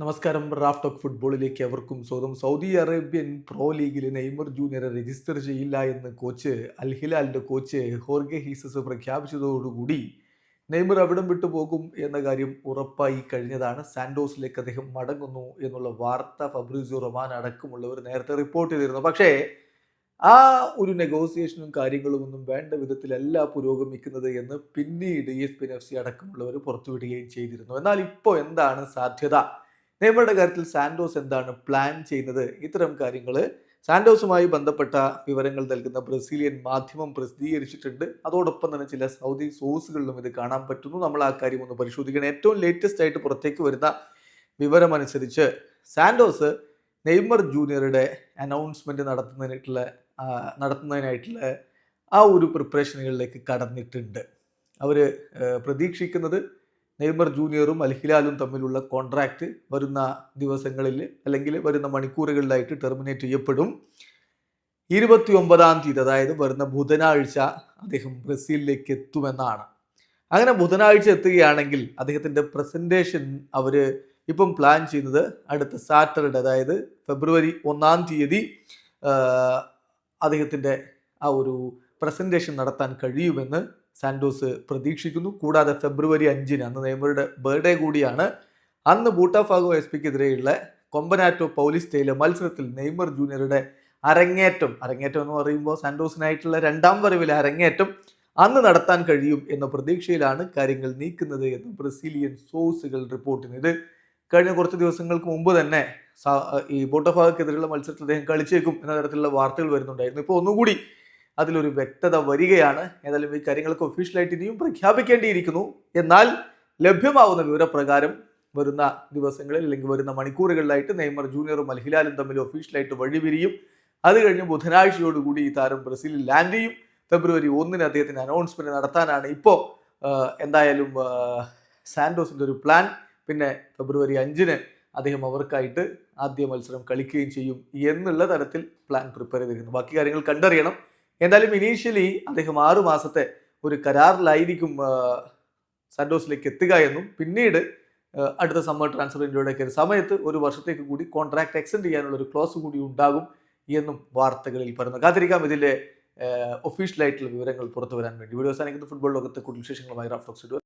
നമസ്കാരം. Raf talk ഫുട്ബോളിലേക്ക് എവർക്കും സ്വാഗതം. സൗദി അറേബ്യൻ പ്രോ ലീഗിൽ നെയ്മർ ജൂനിയറെ രജിസ്റ്റർ ചെയ്യില്ല എന്ന് കോച്ച് അൽ ഹിലാലിന്റെ കോച്ച് ഹോർഗെ ഹീസസ് പ്രഖ്യാപിച്ചതോടുകൂടി നെയ്മർ അവിടം വിട്ടു പോകും എന്ന കാര്യം ഉറപ്പായി കഴിഞ്ഞതാണ്. സാൻഡോസിലേക്ക് അദ്ദേഹം മടങ്ങുന്നു എന്നുള്ള വാർത്ത ഫബ്രിസിയോ റൊമാൻ അടക്കമുള്ളവർ നേരത്തെ റിപ്പോർട്ട് ചെയ്തിരുന്നു. പക്ഷേ ആ ഒരു നെഗോസിയേഷനും കാര്യങ്ങളും ഒന്നും വേണ്ട വിധത്തിലല്ല പുരോഗമിക്കുന്നത് എന്ന് പിന്നീട് എസ് പി എഫ് സി അടക്കമുള്ളവർ പുറത്തുവിടുകയും ചെയ്തിരുന്നു. എന്നാൽ ഇപ്പോൾ എന്താണ് സാധ്യത? നെയ്മറുടെ കാര്യത്തിൽ സാന്റോസ് എന്താണ് പ്ലാൻ ചെയ്യുന്നത്? ഇത്തരം കാര്യങ്ങൾ സാന്റോസുമായി ബന്ധപ്പെട്ട വിവരങ്ങൾ നൽകുന്ന ബ്രസീലിയൻ മാധ്യമം പ്രസിദ്ധീകരിച്ചിട്ടുണ്ട്. അതോടൊപ്പം തന്നെ ചില സൗദി സോഴ്സുകളിലും ഇത് കാണാൻ പറ്റുന്നു. നമ്മൾ ആ കാര്യം ഒന്ന് പരിശോധിക്കണം. ഏറ്റവും ലേറ്റസ്റ്റ് ആയിട്ട് പുറത്തേക്ക് വരുന്ന വിവരമനുസരിച്ച് സാന്റോസ് നെയ്മർ ജൂനിയറുടെ അനൗൺസ്മെന്റ് നടത്തുന്നതിനായിട്ടുള്ള നടത്തുന്നതിനായിട്ടുള്ള ആ ഒരു പ്രിപ്പറേഷനുകളിലേക്ക് കടന്നിട്ടുണ്ട്. അവർ പ്രതീക്ഷിക്കുന്നത് നെയ്മർ ജൂനിയറും അൽഹിലാലും തമ്മിലുള്ള കോൺട്രാക്റ്റ് വരുന്ന ദിവസങ്ങളിൽ അല്ലെങ്കിൽ വരുന്ന മണിക്കൂറുകളിലായിട്ട് ടെർമിനേറ്റ് ചെയ്യപ്പെടും. ഇരുപത്തി ഒമ്പതാം തീയതി അതായത് വരുന്ന ബുധനാഴ്ച അദ്ദേഹം ബ്രസീലിലേക്ക് എത്തുമെന്നാണ്. അങ്ങനെ ബുധനാഴ്ച എത്തുകയാണെങ്കിൽ അദ്ദേഹത്തിന്റെ പ്രസന്റേഷൻ അവർ ഇപ്പം പ്ലാൻ ചെയ്യുന്നത് അടുത്ത സാറ്റർഡേ അതായത് ഫെബ്രുവരി ഒന്നാം തീയതി അദ്ദേഹത്തിന്റെ ആ ഒരു പ്രസന്റേഷൻ നടത്താൻ കഴിയുമെന്ന് സാന്റോസ് പ്രതീക്ഷിക്കുന്നു. കൂടാതെ ഫെബ്രുവരി അഞ്ചിന് അന്ന് നെയ്മറുടെ ബർത്ത്ഡേ കൂടിയാണ്. അന്ന് ബൂട്ടാഫാഗോ എസ് പിക്കെതിരെയുള്ള കൊമ്പനാറ്റോ പൗലിസ്റ്റയിലെ മത്സരത്തിൽ നെയ്മർ ജൂനിയറുടെ അരങ്ങേറ്റം അരങ്ങേറ്റം എന്ന് പറയുമ്പോൾ സാന്റോസിനായിട്ടുള്ള രണ്ടാം വരവിലെ അരങ്ങേറ്റം അന്ന് നടത്താൻ കഴിയും എന്ന പ്രതീക്ഷയിലാണ് കാര്യങ്ങൾ നീക്കുന്നത് എന്ന് ബ്രസീലിയൻ സോഴ്സുകൾ റിപ്പോർട്ട് ചെയ്യുന്നത്. കഴിഞ്ഞ കുറച്ച് ദിവസങ്ങൾക്ക് മുമ്പ് തന്നെ ഈ ബോട്ടഫാഗക്കെതിരെയുള്ള മത്സരത്തിൽ അദ്ദേഹം കളിച്ചേക്കും എന്ന തരത്തിലുള്ള വാർത്തകൾ വരുന്നുണ്ടായിരുന്നു. ഇപ്പോൾ ഒന്നുകൂടി അതിലൊരു വ്യക്തത വരികയാണ്. ഏതായാലും ഈ കാര്യങ്ങളൊക്കെ ഒഫീഷ്യലായിട്ട് ഇനിയും പ്രഖ്യാപിക്കേണ്ടിയിരിക്കുന്നു. എന്നാൽ ലഭ്യമാവുന്ന വിവരപ്രകാരം വരുന്ന ദിവസങ്ങളിൽ അല്ലെങ്കിൽ വരുന്ന മണിക്കൂറുകളിലായിട്ട് നെയ്മർ ജൂനിയറും അൽഹിലാലും തമ്മിൽ ഒഫീഷ്യലായിട്ട് വഴിപിരിയും. അത് കഴിഞ്ഞ് ബുധനാഴ്ചയോടുകൂടി ഈ താരം ബ്രസീലിൽ ലാൻഡ് ചെയ്യും. ഫെബ്രുവരി ഒന്നിന് അദ്ദേഹത്തിന് അനൗൺസ്മെന്റ് നടത്താനാണ് ഇപ്പോൾ എന്തായാലും സാൻഡോസിന്റെ ഒരു പ്ലാൻ പിന്നെ ഫെബ്രുവരി അഞ്ചിന് അദ്ദേഹം അവർക്കായിട്ട് ആദ്യ മത്സരം കളിക്കുകയും ചെയ്യും എന്നുള്ള തരത്തിൽ പ്ലാൻ പ്രിപ്പയർ ചെയ്തിരിക്കുന്നു. ബാക്കി കാര്യങ്ങൾ കണ്ടറിയണം. എന്തായാലും ഇനീഷ്യലി അദ്ദേഹം ആറു മാസത്തെ ഒരു കരാറിലായിരിക്കും സാന്റോസിലേക്ക് എത്തുക എന്നും പിന്നീട് അടുത്ത സമ്മർ ട്രാൻസ്ഫർ വിൻഡോയുടെ ഒരു സമയത്ത് ഒരു വർഷത്തേക്ക് കൂടി കോൺട്രാക്ട് എക്സ്റ്റെൻഡ് ചെയ്യാനുള്ള ഒരു ക്ലോസ് കൂടി ഉണ്ടാകും എന്നും വാർത്തകളിൽ പറയുന്നു കാത്തിരിക്കാം. ഇതിലെ ഒഫീഷ്യലായിട്ടുള്ള വിവരങ്ങൾ പുറത്തു വരാൻ വേണ്ടി. വീഡിയോ അവസാനിക്കുന്ന. ഫുട്ബോൾ ലോകത്തെ കൂടുതൽ വിശേഷങ്ങളുമായി റാഫ്റ്റോക്സ്